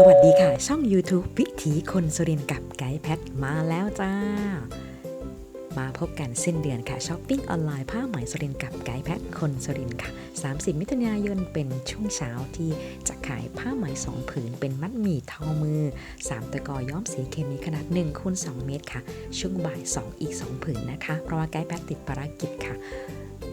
สวัสดีค่ะ ช่อง YouTube วิถีคนสุรินกับไกด์แพทมาแล้วจ้า มาพบกันสิ้นเดือนค่ะช้อปปิ้งออนไลน์ผ้าไหมสุรินกับไกด์แพทคนสุรินค่ะ 30 มิถุนายนเป็นช่วงเช้าที่จะขายผ้าไหม2ผืน เป็นมัดหมี่ทอมือ 3 ตะกอย้อมสีเคมีขนาด1คูณ2เมตรค่ะ ช่วงบ่าย 2 อีก 2 ผืนนะคะ เพราะว่าไกด์แพทติดภารกิจค่ะ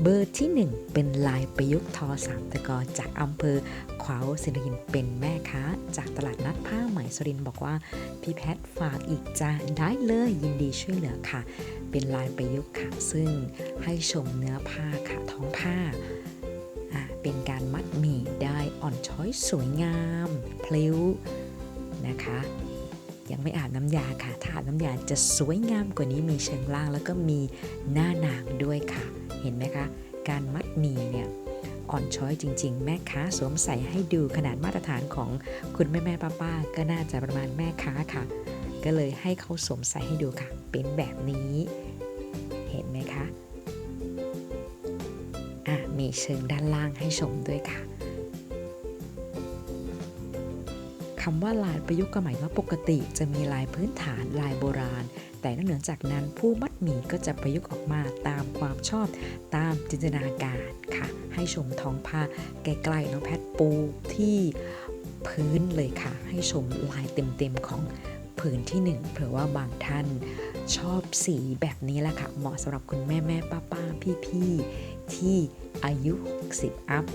เบอร์ที่ 1 เป็นลายประยุกต์ทอสามตะกอจากอำเภอขวาวสิรินเป็นแม่ค้า จากตลาดนัดผ้าไหมสุรินบอกว่า พี่แพทฝากอีกจ้าได้เลยยินดีช่วยเหลือค่ะ เป็นลายประยุกต์ค่ะ ซึ่งให้ชมเนื้อผ้าค่ะท้องผ้า เป็นการมัดหมี่ได้อ่อนช้อยสวยงามพลิ้วนะคะ ยังไม่อาบน้ำยาค่ะ ถ้าอาบน้ำยาจะสวยงามกว่านี้มีเชิงล่างแล้วก็มีหน้านางด้วยค่ะ เห็นไหมคะ การมัดหมี่เนี่ยอ่อนช้อยจริง ๆ แม่ค้าสวมใส่ให้ดูขนาดมาตรฐานของคุณแม่แม่ป้าป้าๆก็น่าจะประมาณแม่ค้าค่ะ ก็เลยให้เขาสวมใส่ให้ดูค่ะ เป็นแบบนี้ เห็นไหมคะ เชิงด้านล่างให้ชมด้วยค่ะคำว่าลายประยุกต์ก็หมายว่าปกติจะมีลายพื้นฐานลายโบราณ แต่นอกเหนือจากนั้นผู้มัดหมี่ก็จะประยุกต์ออกมาตามความชอบตามจินตนาการค่ะ ให้ชมท้องผ้าใกล้ๆน้องแพทปูที่พื้นเลยค่ะ ให้ชมลายเต็มๆของผืนที่หนึ่งเผื่อว่าบางท่านชอบสีแบบนี้แหละค่ะ เหมาะสำหรับคุณแม่แม่ป้าป้าพี่พี่ๆ ที่อายุ 60 อัพ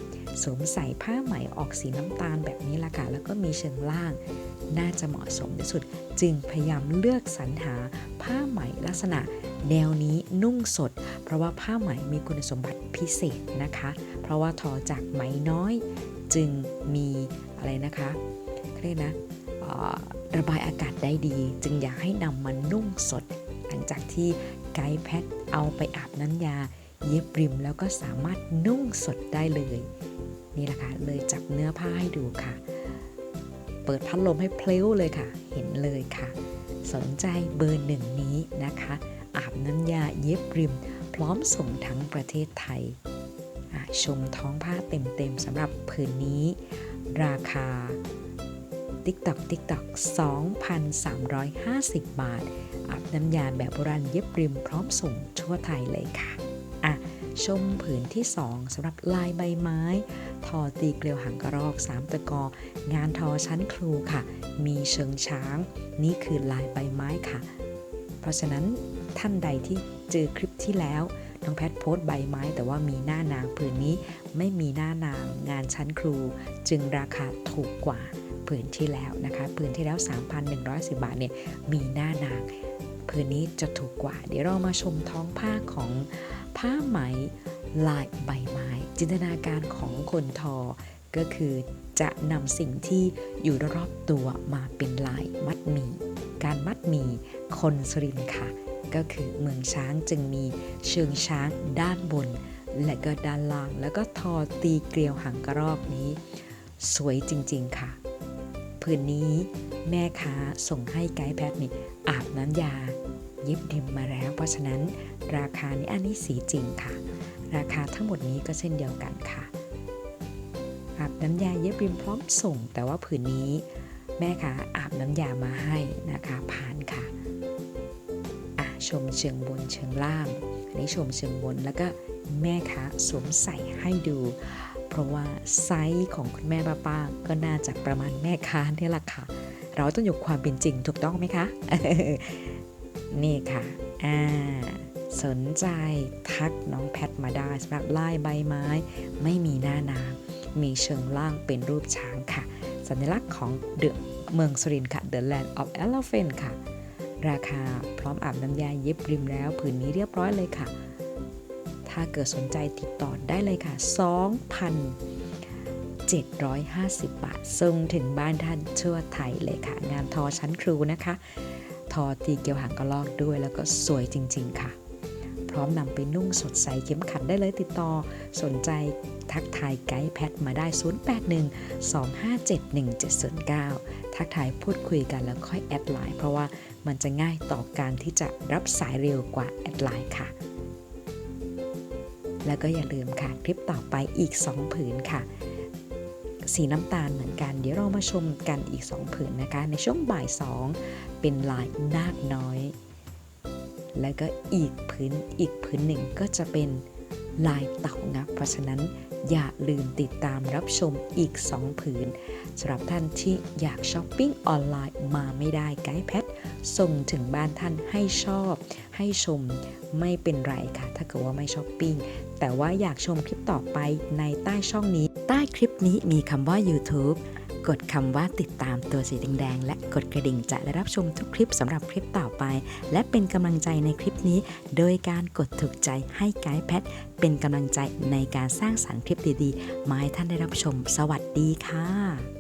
สวมใส่ผ้าไหมออกสีน้ำตาลแบบนี้ละค่ะ แล้วก็มีเชิงล่าง น่าจะเหมาะสมที่สุด จึงพยายามเลือกสรรหาผ้าไหมลักษณะ แนวนี้นุ่งสด เพราะว่าผ้าไหมมีคุณสมบัติพิเศษนะคะ เพราะว่าทอจากไหมน้อย จึงมีอะไรนะคะเรียกนะระบายอากาศได้ดี จึงอยากให้นำมานุ่งสด หลังจากที่ไกด์แพทเอาไปอาบน้ำยา เย็บริมแล้วก็สามารถนุ่งสดได้เลย นี่แหละค่ะเลยจับเนื้อผ้าให้ดูค่ะ เปิดพัดลมให้เพล้วเลยค่ะ เห็นเลยค่ะ สนใจเบอร์หนึ่งนี้นะคะ อาบน้ำยาเย็บริม พร้อมส่งทั้งประเทศไทย ชมท้องผ้าเต็มๆสำหรับผืนนี้ ราคา TikTok TikTok 2,350 บาทอาบน้ำยาแบบโบราณเย็บริมพร้อมส่งทั่วไทยเลยค่ะ อะชมผืนที่ 2สำหรับลายใบไม้ ทอตีเกลียวหางกระรอกสามตะกอ งานทอชั้นครูค่ะ มีเชิงช้าง นี่คือลายใบไม้ค่ะ เพราะฉะนั้นท่านใดที่เจอคลิปที่แล้วน้องแพทโพสต์ใบไม้ แต่ว่ามีหน้านางผืนนี้ไม่มีหน้านางงานชั้นครู จึงราคาถูกกว่าผืนที่แล้วนะคะผืนที่แล้ว 3,110 บาทเนี่ยมีหน้านาง ผืนนี้จะถูกกว่า เดี๋ยวเรามาชมท้องผ้าของผ้าไหมลายใบไม้ จินตนาการของคนทอ ก็คือจะนำสิ่งที่อยู่รอบตัวมาเป็นลายมัดหมี่การมัดหมี่คนสรินค่ะ ก็คือเมืองช้างจึงมีเชิงช้างด้านบน และก็ด้านล่าง แล้วก็ทอตีเกลียวหางกระรอกนี้ สวยจริง ๆ ค่ะ ผืนนี้แม่ค้าส่งให้ไกด์แพทนี่อาบน้ำยา เย็บดิมมาแล้ว เพราะฉะนั้นราคานี้อันนี้สีจริงค่ะ ราคาทั้งหมดนี้ก็เช่นเดียวกันค่ะอาบน้ำยาเย็บริมพร้อมส่ง แต่ว่าผืนนี้แม่ค้าอาบน้ำยามาให้นะคะผ่านค่ะอะชมเชิงบนเชิงล่างอันนี้ชมเชิงบนแล้วก็แม่ค้าสวมใส่ให้ดู เพราะว่าไซส์ของคุณแม่ป้าป้าก็น่าจะประมาณแม่ค้าเนี่ยแหละค่ะ เราต้องอยกความเป็นจริงถูกต้องไหมคะ นี่ค่ะ อ่า สนใจทักน้องแพทมาได้สำหรับลายใบไม้ ไม่มีหน้านางมีเชิงล่างเป็นรูปช้างค่ะ สัญลักษณ์ของเดอเมืองสุรินทร์ค่ะ The Land of Elephant ค่ะ ราคาพร้อมอาบน้ำยาเย็บริมแล้วผืนนี้เรียบร้อยเลยค่ะ ถ้าเกิดสนใจติดต่อได้เลยค่ะ 2,750 บาท ส่งถึงบ้านท่านทั่วไทยเลยค่ะ งานทอชั้นครูนะคะ ทอตีเกี่ยวหางกระลอกด้วยแล้วก็สวยจริง ๆ ค่ะ พร้อมนำไปนุ่งสดใสเข็มขัดได้เลยติดต่อ สนใจทักทายไกด์แพทมาได้ 0812571709 ทักทายพูดคุยกันแล้วค่อยแอดไลน์เพราะว่ามันจะง่ายต่อการที่จะรับสายเร็วกว่าแอดไลน์ค่ะ แล้วก็อย่าลืมค่ะ คลิปต่อไปอีก 2 ผืนค่ะ สีน้ำตาลเหมือนกัน เดี๋ยวเรามาชมกันอีก 2 ผืนนะคะ ในช่วงบ่าย 2 เป็นลายนาคน้อย แล้วก็อีกผืนอีกผืนหนึ่งก็จะเป็นลายเต่างับ เพราะฉะนั้น อย่าลืมติดตามรับชมอีก 2 ผืนสำหรับท่านที่อยากช้อปปิ้งออนไลน์มาไม่ได้ไกด์แพทส่งถึงบ้านท่านให้ชอบ ให้ชมไม่เป็นไรค่ะ ถ้าเกิดว่าไม่ช้อปปิ้งแต่ว่าอยากชมคลิปต่อไปในใต้ช่องนี้ ใต้คลิปนี้มีคำว่า YouTube กดคำว่าติดตามตัวสีแดงๆและกดกระดิ่งจะได้รับชมทุกคลิปสำหรับคลิปต่อไป และเป็นกำลังใจในคลิปนี้ โดยการกดถูกใจให้ไกด์แพทเป็นกำลังใจในการสร้างสรรค์คลิปดีๆมาให้ท่านได้รับชม สวัสดีค่ะ